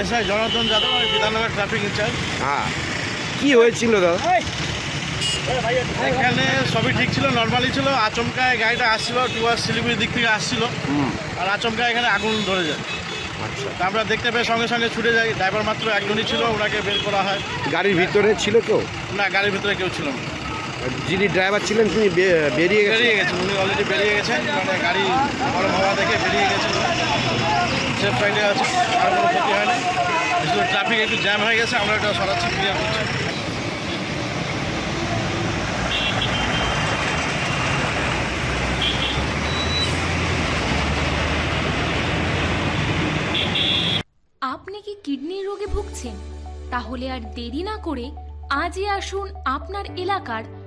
SI Janardan Yadav আমি Bidhannagar traffic in charge হ্যাঁ। কি হয়েছিল দাদা? এখানে সবই ঠিক ছিল নর্মালি ছিল আচমকায় গাড়িটা আসছিল টুয়ার শিলিগুড়ির দিক থেকে আসছিল। আর আচমকা এখানে আগুন ধরে যায়। আচ্ছা। তা আমরা দেখতে পেয়ে সঙ্গে সঙ্গে ছুটে যাই। ড্রাইভার মাত্র একজনই ছিল ওনাকে বের করা হয়। গাড়ির ভিতরে ছিল কেউ? না গাড়ির ভিতরে কেউ ছিল না। যিনি ড্রাইভার ছিলেন তিনি বেরিয়ে গেছেন। বেরিয়ে গেছেন উনি অলরেডি বেরিয়ে গেছেন মানে গাড়ি গরম হওয়া দেখে বেরিয়ে গেছেন। সেফ সাইডে আছে আর কোনো ক্ষতি হয় না শুধু ট্রাফিক একটু জ্যাম হয়ে গেছে আমরা এটা সরাচ্ছি ক্লিয়ার করছি। আপনি কি কিডনির রোগে ভুগছেন? তাহলে আর দেরি না করে আজই আসুন আপনার এলাকার